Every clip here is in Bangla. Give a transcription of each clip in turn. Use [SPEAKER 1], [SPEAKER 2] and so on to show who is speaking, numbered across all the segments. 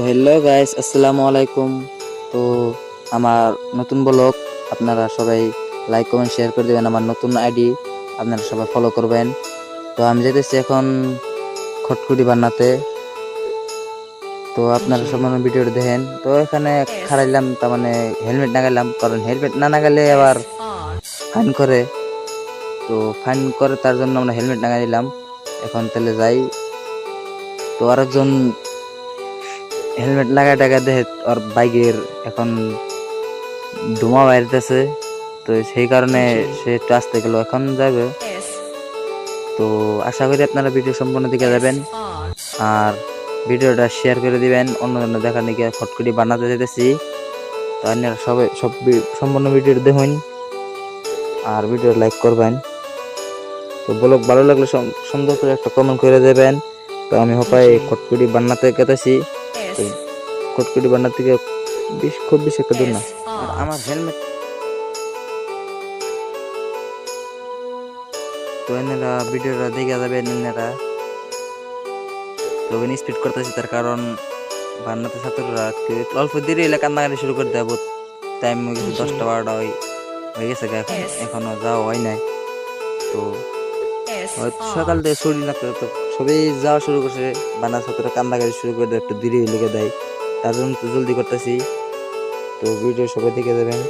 [SPEAKER 1] তো হ্যালো গাইস আসসালামু আলাইকুম। তো আমার নতুন ব্লগ, আপনারা সবাই লাইক কমেন্ট শেয়ার করে দেবেন, আমার নতুন আইডি আপনারা সবাই ফলো করবেন। তো আমি যেতেছি এখন খটকুটি বানাতে। তো আপনারা সবাই ভিডিওটা দেখেন। তো এখানে খারাইলাম তার মানে হেলমেট নাগাইলাম, কারণ হেলমেট না নাগালে আবার ফাইন করে। তো ফাইন করে তার জন্য আমরা হেলমেট লাগাই দিলাম। এখন তাহলে যাই। তো আরেকজন হেলমেট লাগাই টাকা দেখে ওর বাইকের এখন ধোঁয়া বাইরেতেছে। তো সেই কারণে সে একটু আসতে গেল, এখন যাবে। তো আশা করি আপনারা ভিডিও সম্পূর্ণ দিকে যাবেন। আর ভিডিওটা শেয়ার করে দিবেন অন্য জন্য দেখার নাকি ফটকুটি বানাতে যেতেছি তো আপনারা সবাই সব সম্পূর্ণ ভিডিও দেখুন আর ভিডিও লাইক করবেন। তো ব্লগ ভালো লাগলে সুন্দর করে একটা কমেন্ট করে দেবেন। তো আমি হপাই খটকুটি বান্নাতে তো খটকুটি বান্নার থেকে বেশ খুব বেশি একটা দূর না। আর আমার হেলমেট তো এনারা ভিডিওটা দেখে যাবেন এনারা। তো স্পিড করতেছি তার কারণ বান্নাতে ছাত্ররা কেউ অল্প দেরি হলে কান্নাকাটি শুরু করে দেবো টাইম হয়ে গেছে দশটা বারোটা হয়ে হয়ে গেছে এখনও যাওয়া হয় নাই। তো সকাল থেকে শরীর না তো সবাই যাওয়া শুরু করছে। বানা ছাত্ররা কান্দাকাটি শুরু করে দেয় একটু দেরি লেগে দেয়। তার জন্য তো জলদি করতেছি। তো ভিডিও সবাই দেখে দেবেন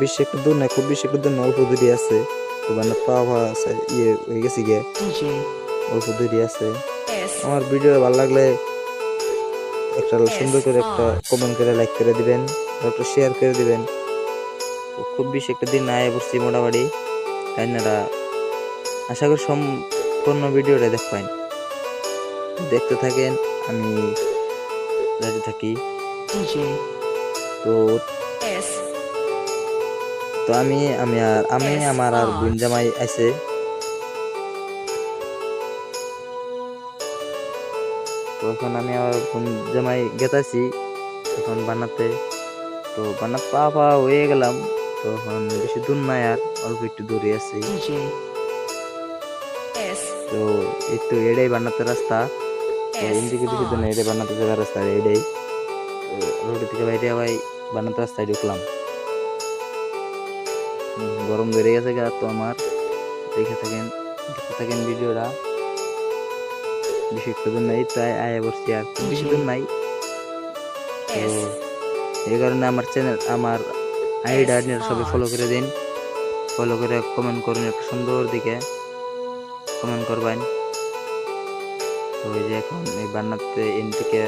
[SPEAKER 1] বেশি একটু দূর না খুব বেশি একটু দূর না অল্প দূরে আছে। তো বানা পাওয়া আছে ইয়ে হয়ে গেছি গিয়ে। অল্প দূরে আছে। আমার ভিডিও ভালো লাগলে একটা সুন্দর করে একটা কমেন্ট করে লাইক করে দিবেন আর একটা শেয়ার করে দিবেন। খুব বেশি একটা দিন আয় বসছি মোটামুটি। আপনারা আশা করি সম্পূর্ণ ভিডিওটা দেখবেন। দেখতে থাকেন আমি যাতে থাকি। তো তো আমি আমি আর আমি আমার আর বোন জামাই আছে। তো এখন আমি আর বোন জামাই গেতাছি এখন বানাতে। তো বানা পা পা হয়ে গেলাম। তো এখন বেশি দূর নাই আর অল্প একটু দূরে আছি। তো এই তো এটাই বানাতে রাস্তা। এদিকে দূর না এটাই বানাতে যাওয়ার রাস্তা এটাই তো রোড থেকে বাইরে আবার বানাতে রাস্তায় ঢুকলাম গরম বেড়ে গেছে গা তো আমার দেখে থাকেন দেখতে থাকেন ভিডিওটা বেশি একটা দূর নাই তাই আয়া বসছি আর বেশি দূর নাই এই কারণে আমার চ্যানেল আমার আইডি আপনারা সবাই ফলো করে দিন ফলো করে কমেন্ট করুন একটা সুন্দর দিকে. কমেন্ট করবেন তো এই এখন। এই বান্নাতে এন থেকে